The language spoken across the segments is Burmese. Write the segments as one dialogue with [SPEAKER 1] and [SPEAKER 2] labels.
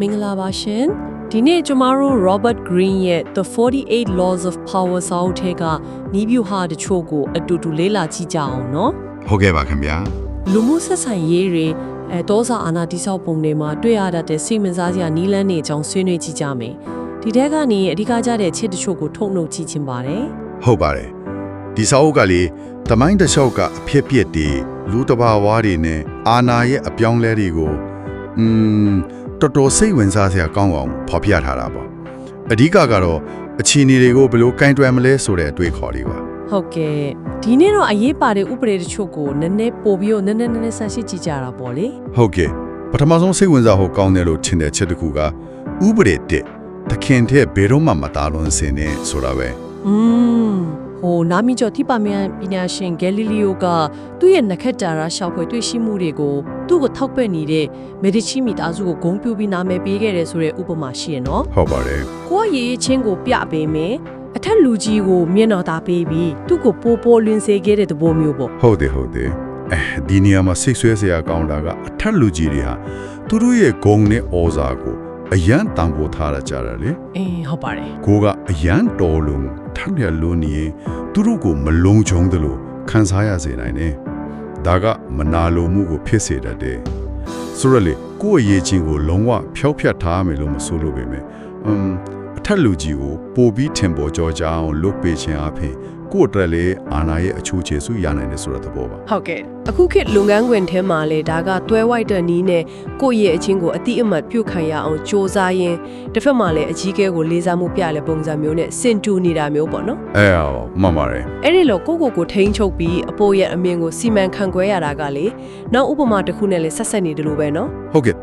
[SPEAKER 1] မင်္ဂလာပါရှင်ဒီနေ့ကျမတို့ Robert Greene ရဲ့ The 48 Laws of Power စာအုပ်ထဲကနီးဗျူဟာတချို့ကိုအတူတူလေ့လာကြည့်ကြအောင်နော်
[SPEAKER 2] ဟုတ်ကဲ့ပါခင်ဗျာ
[SPEAKER 1] လူမှုဆက်ဆံရေးတွေအဲတောစာအာဏာတိဆောက်ပုံတွေမှာတွေ့ရတတ်တဲ့စိတ်ဝင်စားစရာနီးလန်းတွေအကြောင်းဆွေးနွေးကြည့်ကြမယ်ဒီထဲကနေအဓိကကြတဲ့ချစ်တချို့ကိုထုတ်နှုတ်ကြည့်ချင်ပါတယ်
[SPEAKER 2] ဟုတ်ပါတယ်ဒီစာအုပ်ကလေတမိုင်းတစ်လျှောက်ကအဖြစ်ပြက်တွေလူတဘာဝတွေနဲ့အာနာရဲ့အပြောင်းလဲတွေကို อืมတော်တော်စိတ်ဝင်စားစရာကောင်းအောင်ဖော်ပြထားတာပေါ့အဓိကကတော့အခြေအနေတွေကိုဘယ်လိုကင်တွယ်မလဲဆိုတဲ့အတွေ့အခေါ်လေးပါ
[SPEAKER 1] ဟုတ်ကဲ့ဒီနေ့တော့အရေးပါတဲ့ဥပဒေတချို့ကိုနည်းနည်းပို့ပြီးတော့နည်းနည်းနည်းနည်းဆန်းစစ်ကြည့်ကြတာပေါ့လေ
[SPEAKER 2] ဟုတ်ကဲ့ပထမဆုံးစိတ်ဝင်စားဖို့ကောင်းတယ်လို့ထင်တဲ့ချက်တစ်ခုကဥပဒေတစ်တခင်တဲ့ဘယ်တော့မှမသားလွန်စင်နေဆိုတာပဲ
[SPEAKER 1] อืมဟိုနာမီကျော်တိပါမြန်ပညာရှင်ဂယ်လီလီယိုကသူ့ရဲ့နက္ခတ္တရာရှောက်ဖွယ်တွေ့ရှိမှုတွေကို သူ့ကိုထောက်ပံ့နေတဲ့မေဒီချီမီသားစုကိုဂုဏ်ပြုပြီးနာမည်ပေးခဲ့တယ်ဆိုတဲ့ဥပမာရှိရနော်
[SPEAKER 2] ဟုတ်ပါတယ်
[SPEAKER 1] ကိုကရေးရေးချင်းကိုပြပေးမယ်အထက်လူကြီးကိုမျက်နှာသာပေးပြီးသူ့ကိုပိုးပိုးလွင်စေခဲ့တဲ့သဘောမျိုးပေါ့
[SPEAKER 2] ဟုတ်တယ်ဟုတ်တယ်အဲဒီနေရာမှာစိတ်ဆွဲစရာကောင်းတာကအထက်လူကြီးတွေဟာသူတို့ရဲ့ဂုံနဲ့ဩဇာကိုအယံတန်ဖိုးထားရကြတယ်လေ
[SPEAKER 1] အေးဟုတ်ပါတယ်
[SPEAKER 2] ကိုကအယံတော်လုံးထမ်းရလို့နေရင်သူတို့ကိုမလုံးချုံတယ်လို့ခံစားရစေနိုင်တယ် ဒါကမနာလိုမှုကိုဖြစ်စေတတ်တယ်ဆိုရလေကိုယ့်ရဲ့ချင်းကိုလုံးဝဖျောက်ဖျက်ထားမယ်လို့မဆိုလို့ပေမဲ့อืมအထက်လူကြီးကိုပိုပြီးထင်ပေါ်ကြောကြအောင်လုပ်ပေးခြင်းအပြင် ကိုယ့်အတွက်လည်းအာနာရဲ့အချိုးချေစုရနိုင်တယ်ဆိုတဲ့သဘောပါ
[SPEAKER 1] ဟုတ်ကဲ့အခုခေတ်လုပ်ငန်းခွင်ထဲမှာလေဒါကတွဲဝိုက်တဲ့နီးနဲ့ကိုယ့်ရဲ့အချင်းကိုအတိအမှတ်ပြုတ်ခံရအောင်စ조사ရင်းတစ်ဖက်မှာလည်းအကြီးကဲကိုလေးစားမှုပြလဲပုံစံမျိုးနဲ့စင်တူနေတာမျိုးပေါ့နော်
[SPEAKER 2] အဲအော်မှန်ပါတယ်
[SPEAKER 1] အဲ့ဒီလိုကိုကိုကိုထိန်းချုပ်ပြီးအပိုးရဲ့အမြင်ကိုစီမံခန့်ခွဲရတာကလေနောက်ဥပမာတစ်ခုနဲ့လည်းဆက်ဆက်နေတယ်လို့ပဲနော်
[SPEAKER 2] ဟုတ်ကဲ့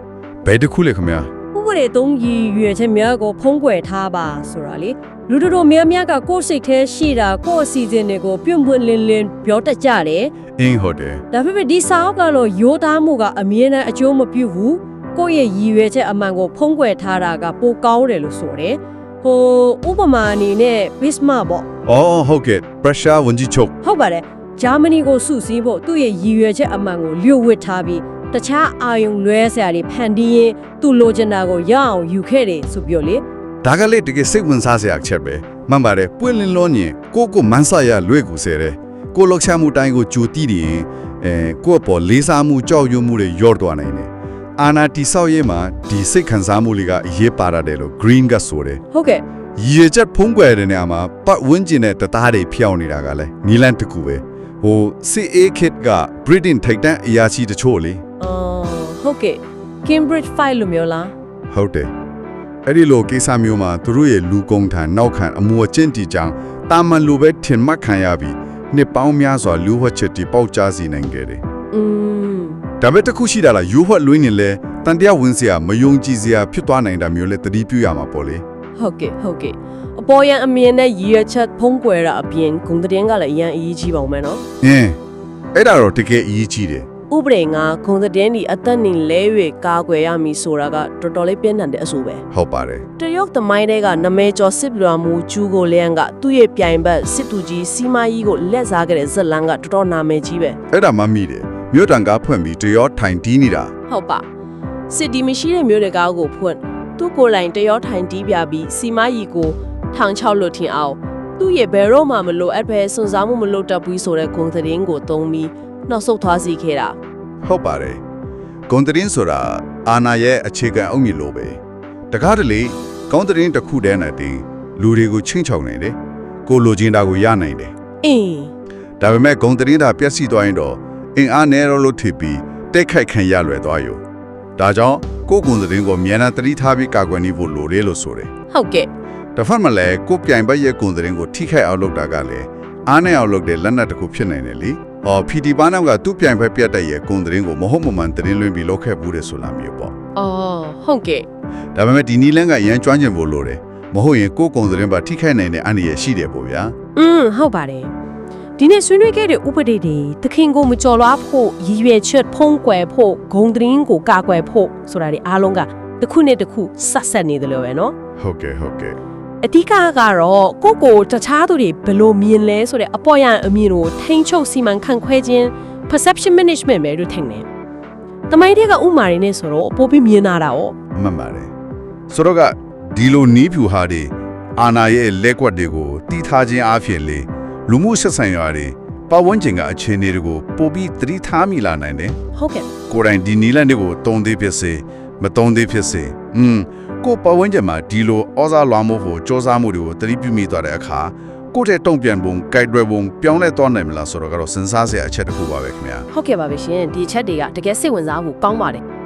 [SPEAKER 2] ဘယ်တစ်ခုလဲခင်ဗျာ
[SPEAKER 3] ဥပဒေသုံးရည်ရွယ်ချက်များကိုဖုံးကွယ်ထားပါဆိုတာလေလူတို့တို့များများကကိုယ့်စိတ်ထဲရှိတာကိုယ့်အစီအစဉ်တွေကိုပြုံ့ပွင့်လင်းလင်းပြောတတ်ကြတယ်
[SPEAKER 2] အင်းဟုတ်တယ်
[SPEAKER 3] ဒါပေမဲ့ဒီစာအုပ်ကတော့ရိုးသားမှုကအမြဲတမ်းအကျိုးမပြုဘူးကိုယ့်ရဲ့ရည်ရွယ်ချက်အမှန်ကိုဖုံးကွယ်ထားတာကပိုကောင်းတယ်လို့ဆိုတယ်ဟိုဥပမာအနေနဲ့ Bismarck ပေါ့
[SPEAKER 2] အော်ဟုတ်ကဲ့ pressure ဝန်ကြီးချုပ်
[SPEAKER 3] ဟုတ်ပါတယ်ဂျာမနီကိုစုစည်းဖို့သူ့ရဲ့ရည်ရွယ်ချက်အမှန်ကိုလျှို့ဝှက်ထားပြီး တခြားအာယုံလွဲစရာတွေဖန်တီးရင်သူ့လိုချင်တာကိုရအောင်ယူခဲ့တယ်ဆိုပြောလေ
[SPEAKER 2] ဒါကလေတကယ်စိတ်ဝင်စားစရာအချက်ပဲမှန်ပါတယ်ပွင့်လင်းလို့ညင်ကိုကိုမန်းဆရလွဲ့ကူစေတယ်ကိုလောက်ချမှုတိုင်းကိုကြိုတီးနေရင်အဲကိုယ့်အပေါ်လေးစားမှုကြောက်ရွံ့မှုတွေရော့သွားနိုင်တယ်အာနာတီဆောက်ရေးမှာဒီစိတ်ခံစားမှုတွေကအရေးပါရတယ်လို့ green ကဆိုတယ်
[SPEAKER 3] ဟုတ်ကဲ့
[SPEAKER 2] ရည်ချက်ဖုံးကွယ်တဲ့နေရာမှာပတ်ဝန်းကျင်နဲ့တသားတွေဖျောက်နေတာကလည်းနီလန်တစ်ခုပဲဟို CA kit က Britain ထိပ်တန်းအရာရှိတချို့လေ
[SPEAKER 1] အော် ဟုတ်ကဲ့ Cambridge file လို့မျိုးလား
[SPEAKER 2] ဟုတ်တယ်အဲ့ဒီလိုကိစ္စမျိုးမှာသူတို့ရဲ့လူကုန်ထံနောက်ခံအမူအကျင့်တီကြောင့်တာမန်လိုပဲထင်မှတ်ခံရပြီးနှစ်ပေါင်းများစွာလူဝှက်ချက်တီပေါက်ကြားစီနိုင်ခဲ့တယ်
[SPEAKER 1] อืม
[SPEAKER 2] ဒါပေမဲ့တစ်ခုရှိတာလားယူဝှက်လွင်းနေလဲတန်တရားဝင်စရာမယုံကြည်စရာဖြစ်သွားနိုင်တာမျိုးလဲသတိပြုရမှာပေါ့လေ
[SPEAKER 1] ဟုတ်ကဲ့ဟုတ်ကဲ့အပေါ်ရန်အမြင်နဲ့ရည်ရွယ်ချက်ဖုံးကွယ်တာအပြင်ဂုံတည်င်းကလည်းအရန်အရေးကြီးပါဦးမယ်နော်
[SPEAKER 2] အင်းအဲ့ဒါတော့တကယ်အရေးကြီးတယ်
[SPEAKER 1] ဥပဒေငါဂုံတည်င်းဒီအသက်နေလဲ၍ကာကွယ်ရမည်ဆိုတာကတော်တော်လေးပြင်းထန်တဲ့အဆိုပဲ
[SPEAKER 2] ဟုတ်ပါတယ်
[SPEAKER 1] တရုတ်သမိုင်းတွေကနမဲကျော်စစ်ပြလွာမှုကျူးကိုလျန်ကသူ့ရဲ့ပြိုင်ဘက်စစ်သူကြီးစီမာကြီးကိုလက်စားခဲ့တဲ့ဇက်လန်ကတော်တော်နာမည်ကြီးပဲ
[SPEAKER 2] အဲ့ဒါမှမိတယ်မြို့တန်ကားဖွင့်ပြီးတရောထိုင်တီးနေတာ
[SPEAKER 1] ဟုတ်ပါစစ်ဒီမရှိတဲ့မျိုးတွေကားကိုဖွင့်သူ့ကိုယ်တိုင်တရောထိုင်တီးပြပြီးစီမာကြီးကိုထောင်ချောက်လွတ်ထင်အောင်သူ့ရဲ့ဘယ်တော့မှမလို့အပ်ပဲစွန့်စားမှုမလုပ်တတ်ဘူးဆိုတဲ့ဂုံသတင်းကိုသုံးပြီး နောက်ဆုတ်သွားစီခဲ့တာ
[SPEAKER 2] ဟုတ်ပါတယ်ဂွန်တရင်ဆိုတာအာနာရဲ့အခြေခံအုတ်မြစ်လိုပဲတကားတလေကောင်းတရင်တစ်ခုတည်းနဲ့တင်လူတွေကိုချင်းချောင်နေတယ်ကိုလိုချင်တာကိုရနိုင်တယ်
[SPEAKER 1] အင်း
[SPEAKER 2] ဒါပေမဲ့ဂုံတရင်တာပြက်စီသွားရင်တော့အင်အားနည်းတော့လို့ထစ်ပြီးတက်ခိုက်ခံရလွယ်သွားရောဒါကြောင့်ကိုဂုံတရင်ကိုမြန်နာတတိထားပြီးကာကွယ်နေဖို့လိုတယ်လို့ဆိုတယ်
[SPEAKER 1] ဟုတ်ကဲ့
[SPEAKER 2] တစ်ဖက်မှာလည်းကိုပြိုင်ဘက်ရဲ့ဂုံတရင်ကိုထိခိုက်အောင်လုပ်တာကလည်းအားနဲ့အောင်လုပ်တဲ့လက်နက်တစ်ခုဖြစ်နိုင်တယ်လေ။ ဟောဖီဒီဘာနောက်ကသူ့ပြိုင်ဘက်ပြတ်တဲ့ရဲ့ဂုံသတင်းကိုမဟုတ်မမှန်သတင်းလွှင့်ပြီးလောက်ခဲ့ဘူးတယ်ဆိုတာမျိုးပေါ့။
[SPEAKER 1] အော်ဟုတ်ကဲ့။
[SPEAKER 2] ဒါပေမဲ့ဒီနီလန်းကရန်ကျွမ်းကျင်ဖို့လိုတယ်။မဟုတ်ရင်ကိုယ်ဂုံသတင်းပါထိခိုက်နိုင်တဲ့အန္တရာယ်ရှိတယ်ပေါ့ဗျာ။
[SPEAKER 1] อืมဟုတ်ပါတယ်။ဒီနေ့ဆွေးနွေးခဲ့တဲ့ဥပဒေတွေသခင်ကိုမကြော်လွားဖို့ရည်ရွယ်ချက်ဖုံးကွယ်ဖို့ဂုံသတင်းကိုကာကွယ်ဖို့ဆိုတာတွေအားလုံးကတစ်ခုနဲ့တစ်ခုဆက်ဆက်နေတယ်လို့ပဲနော်။
[SPEAKER 2] ဟုတ်ကဲ့ဟုတ်ကဲ့။
[SPEAKER 1] အဓိကကတော့ကိုယ့်ကိုတခြားသူတွေဘယ်လိုမြင်လဲဆိုတဲ့အပေါ်ရန်အမြင်ကိုထိန်းချုပ်စီမံခန့်ခွဲခြင်း perception management ပဲလို့ထင်တယ်။တမိုင်းတွေကဥမာတွေနဲ့ဆိုတော့ပိုပြီးမြင်လာတာ哦
[SPEAKER 2] ။မှန်ပါတယ် ဆိုတော့ကဒီလိုနီးဖြူဟာတွေအာနာရဲ့လက်ကွက်တွေကိုတီးထားခြင်းအဖြစ်လေလူမှုဆက်ဆံရာတွေပတ်ဝန်းကျင်ကအခြေအနေတွေကိုပိုပြီးသတိထားမိလာနိုင်တယ်
[SPEAKER 1] ဟုတ်ကဲ့
[SPEAKER 2] ကိုယ်တိုင်ဒီနီလန်တွေကိုတုံးသေးဖြစ်စေမတုံးသေးဖြစ်စေอืม ကိုယ်ပတ်ဝန်းကျင်မှာဒီလိုဩဇာလွှမ်းမိုးဖို့စ조사မှုတွေကိုသတိပြုမိသွားတဲ့အခါကိုယ့်တဲ့တုံ့ပြန်ပုံ၊ကြိုက်တွယ်ပုံပြောင်းလဲသွားနိုင်မလားဆိုတော့ကတော့စဉ်းစားစရာအချက်တစ်ခုပါပဲခင်ဗျာ
[SPEAKER 1] ဟုတ်ကဲ့ပါပဲရှင်ဒီအချက်တွေကတကယ်စိတ်ဝင်စားဖို့ကောင်းပါတယ်